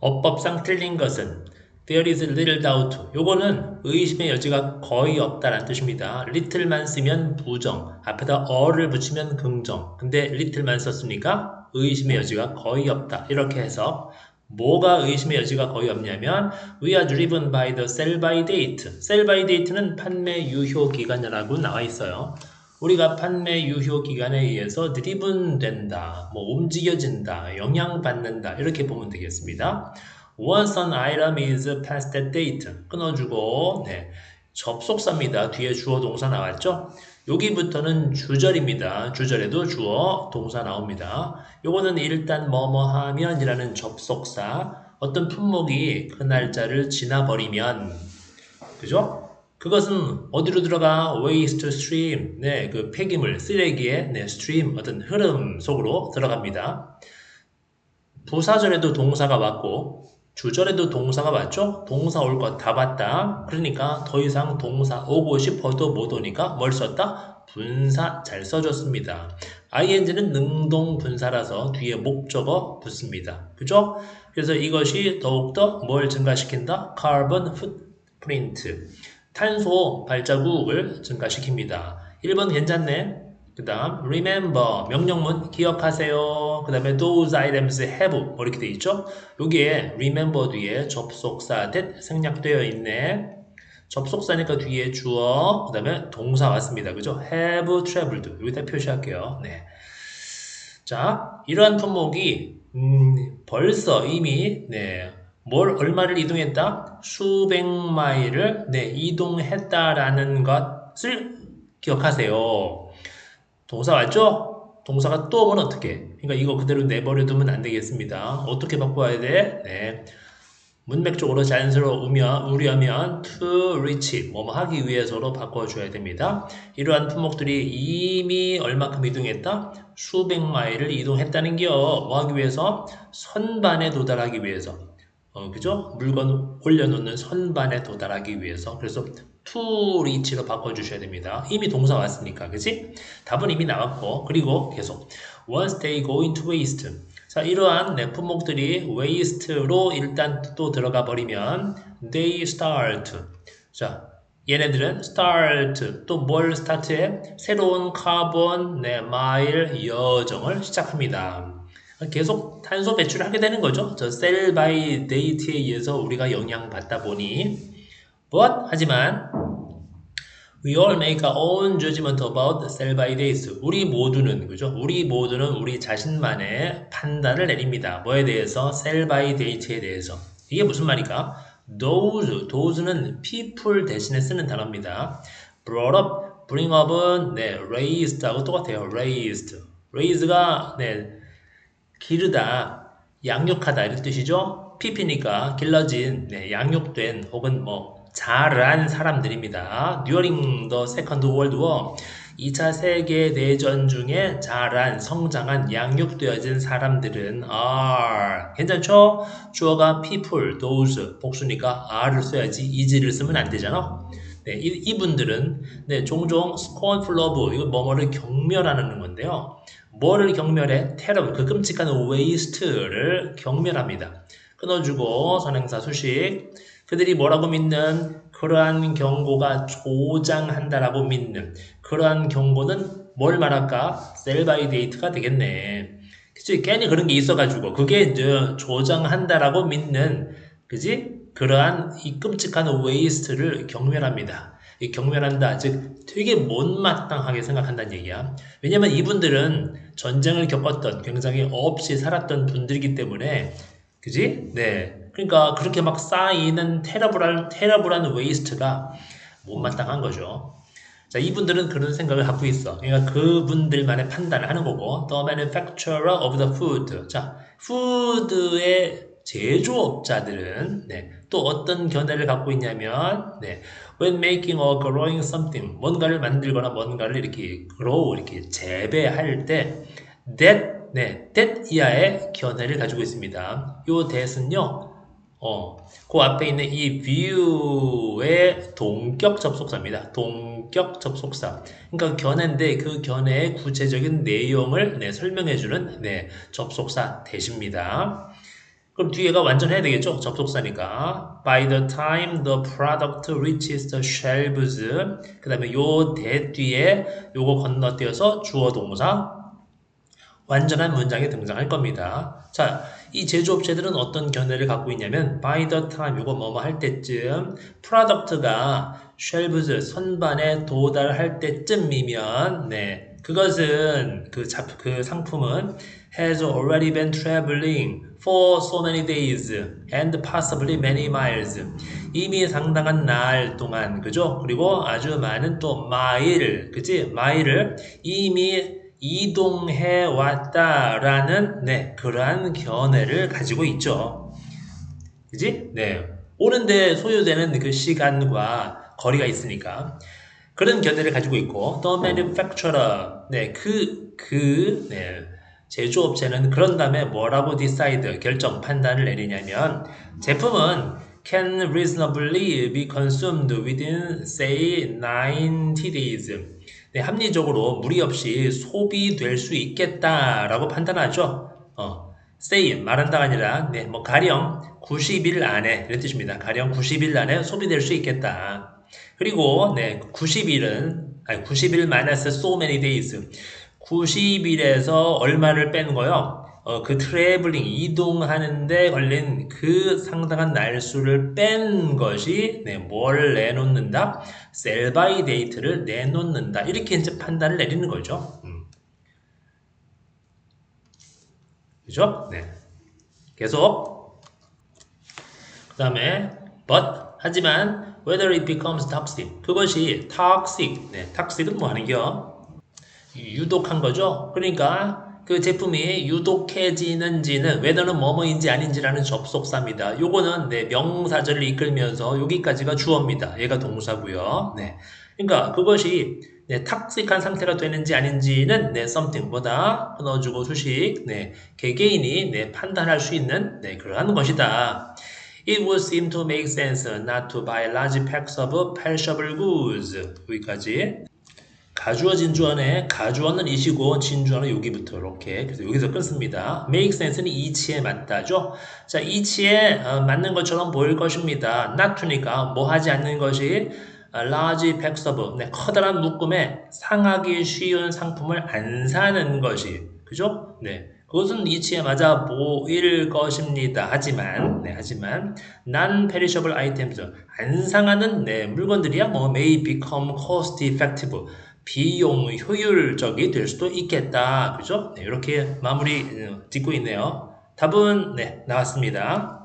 어법상 틀린 것은 there is little doubt. 요거는 의심의 여지가 거의 없다라는 뜻입니다. little만 쓰면 부정, 앞에다 어를 붙이면 긍정. 근데 little만 썼으니까 의심의 여지가 거의 없다. 이렇게 해서 뭐가 의심의 여지가 거의 없냐면 we are driven by the sell by date. sell by date는 판매 유효 기간이라고 나와 있어요. 우리가 판매 유효 기간에 의해서 driven 된다, 뭐 움직여진다, 영향받는다 이렇게 보면 되겠습니다. Once an item is past that date 끊어주고 네, 접속사입니다. 뒤에 주어 동사 나왔죠? 여기부터는 주절입니다. 주절에도 주어 동사 나옵니다. 요거는 일단 뭐뭐 하면 이라는 접속사 어떤 품목이 그 날짜를 지나버리면 그죠? 그것은 어디로 들어가? waste stream. 네, 그 폐기물, 쓰레기의 네, stream 어떤 흐름 속으로 들어갑니다. 부사절에도 동사가 왔고 주절에도 동사가 왔죠? 동사 올 것 다 봤다. 그러니까 더 이상 동사 오고 싶어도 못 오니까 뭘 썼다? 분사 잘 써줬습니다. ing는 능동 분사라서 뒤에 목적어 붙습니다. 그죠? 그래서 이것이 더욱더 뭘 증가시킨다? carbon footprint. 탄소 발자국을 증가시킵니다. 1번 괜찮네. 그 다음 remember 명령문 기억하세요. 그 다음에 those items have 뭐 이렇게 돼 있죠. 여기에 remember 뒤에 접속사 that 생략되어 있네. 접속사니까 뒤에 주어 그 다음에 동사 왔습니다. 그죠? have traveled 여기다 표시할게요. 네. 자 이러한 품목이 음, 벌써 이미 네, 뭘 얼마를 이동했다? 수백 마일을 네, 이동했다라는 것을 기억하세요. 동사 맞죠? 동사가 또 오면 어떻게? 그러니까 이거 그대로 내버려 두면 안 되겠습니다. 어떻게 바꿔야 돼? 네. 문맥적으로 자연스러우면 우려하면 to reach 뭐뭐 하기 위해서로 바꿔줘야 됩니다. 이러한 품목들이 이미 얼마큼 이동했다? 수백 마일을 이동했다는 게뭐 하기 위해서 선반에 도달하기 위해서 어, 그죠? 물건 올려놓는 선반에 도달하기 위해서 그래서 to reach로 바꿔주셔야 됩니다. 이미 동사 왔으니까 그지? 답은 이미 나왔고 그리고 계속 once they go into waste 자 이러한 내 품목들이 waste로 일단 또 들어가 버리면 they start 자 얘네들은 start 또뭘 start해? 새로운 카본 네, 마일 여정을 시작합니다. 계속 탄소 배출을 하게 되는 거죠. 저셀 바이 데이트에 의해서 우리가 영향받다 보니 but 하지만 we all make our own judgment about cell by date. 우리 모두는 그죠? 우리 모두는 우리 자신만의 판단을 내립니다. 뭐에 대해서? date에 대해서. 이게 무슨 말일까? those, those는 people 대신에 쓰는 단어입니다. brought up, bring up은 네, raised하고 똑같아요. raised. raise가 네, 기르다, 양육하다 이런 뜻이죠. pp니까 길러진, 네, 양육된 혹은 뭐 자란 사람들입니다. During the Second World War 2차 세계 대전 중에 자란, 성장한, 양육되어진 사람들은 are 괜찮죠? 주어가 people, those 복수니까 are를 써야지 is를 쓰면 안 되잖아. 네, 이, 분들은 네, 종종 scornful of 이거 뭐뭐를 경멸하는 건데요. 뭐를 경멸해? 테러, 그 끔찍한 웨이스트를 경멸합니다. 끊어주고 선행사 수식. 그들이 뭐라고 믿는 그러한 경고가 조장한다라고 믿는 그러한 경고는 뭘 말할까? 셀바이데이트가 되겠네. 그치? 괜히 그런 게 있어가지고 그게 이제 조장한다라고 믿는 그지? 그러한 이 끔찍한 웨이스트를 경멸합니다. 경멸한다. 즉 되게 못마땅하게 생각한다는 얘기야. 왜냐면 이분들은 전쟁을 겪었던 굉장히 없이 살았던 분들이기 때문에 그지? 네. 그러니까 그렇게 막 쌓이는 테러블한 테러블한 웨이스트가 못마땅한 거죠. 자, 이분들은 그런 생각을 갖고 있어. 그러니까 그분들만의 판단을 하는 거고, the manufacturer of the food. 자, 푸드의 제조업자들은 네, 또 어떤 견해를 갖고 있냐면 네, when making or growing something 뭔가를 만들거나 뭔가를 이렇게 grow 이렇게 재배할 때 that 네, that 이하의 견해를 가지고 있습니다. 요 that은요. 어, 그 앞에 있는 이 view의 동격 접속사입니다. 동격 접속사. 그러니까 견해인데 그 견해의 구체적인 내용을 네, 설명해주는 네, 접속사 대십니다. 그럼 뒤에가 완전 해야 되겠죠? 접속사니까. By the time the product reaches the shelves. 그 다음에 요 대 뒤에 요거 건너뛰어서 주어 동사 완전한 문장이 등장할 겁니다. 자, 이 제조업체들은 어떤 견해를 갖고 있냐면 by the time 요거 뭐뭐 할 때쯤 프로덕트가 shelves 선반에 도달할 때쯤이면 네 그것은 그, 작, 그 상품은 has already been traveling for so many days and possibly many miles 이미 상당한 날 동안 그죠? 그리고 아주 많은 또 마일 그지? 마일을 이미 이동해 왔다라는 네 그러한 견해를 가지고 있죠. 그지? 네 오는데 소요되는 그 시간과 거리가 있으니까 그런 견해를 가지고 있고 또 manufacturer 네그그 그, 네, 제조업체는 그런 다음에 뭐라고 decide 결정 판단을 내리냐면 제품은 can reasonably be consumed within say 90 days 네, 합리적으로 무리 없이 소비될 수 있겠다라고 판단하죠. 어, say 말한다가 아니라 네, 뭐 가령 90일 안에 이런 뜻입니다. 가령 90일 안에 소비될 수 있겠다. 그리고 네, 90일은 아니 90일 마이너스 so many days 90일에서 얼마를 빼는 거요? 어, 그 트래블링 이동하는데 걸린 그 상당한 날수를 뺀 것이 네, 뭘 내놓는다? 셀바이 데이트를 내놓는다. 이렇게 이제 판단을 내리는 거죠. 음. 그죠? 네. 계속. 그 다음에 but 하지만 whether it becomes toxic 그것이 toxic 네, toxic은 뭐 하는겨? 유독한 거죠. 그러니까 그 제품이 유독해지는지는 whether는 뭐뭐인지 아닌지라는 접속사입니다. 요거는 네, 명사절을 이끌면서 여기까지가 주어입니다. 얘가 동사고요. 네. 그러니까 그것이 네, 탁식한 상태가 되는지 아닌지는 네, something보다 끊어주고 수식, 네, 개개인이 네, 판단할 수 있는 네, 그러한 것이다. It would seem to make sense not to buy large packs of perishable goods. 여기까지. 가주어 진주어네 가주어는 이시고 진주어는 여기부터 이렇게 그래서 여기서 끊습니다. make sense는 이치에 맞다죠. 자 이치에 어, 맞는 것처럼 보일 것입니다. not to니까 뭐 하지 않는 것이 어, large packs of 네, 커다란 묶음에 상하기 쉬운 상품을 안 사는 것이 그죠? 네. 그것은 이치에 맞아 보일 것입니다. 하지만, 네, 하지만, non-perishable items, 안 상하는, 네, 물건들이야, 뭐, may become cost effective, 비용 효율적이 될 수도 있겠다. 그죠? 네, 이렇게 마무리 어, 짓고 있네요. 답은 네, 나왔습니다.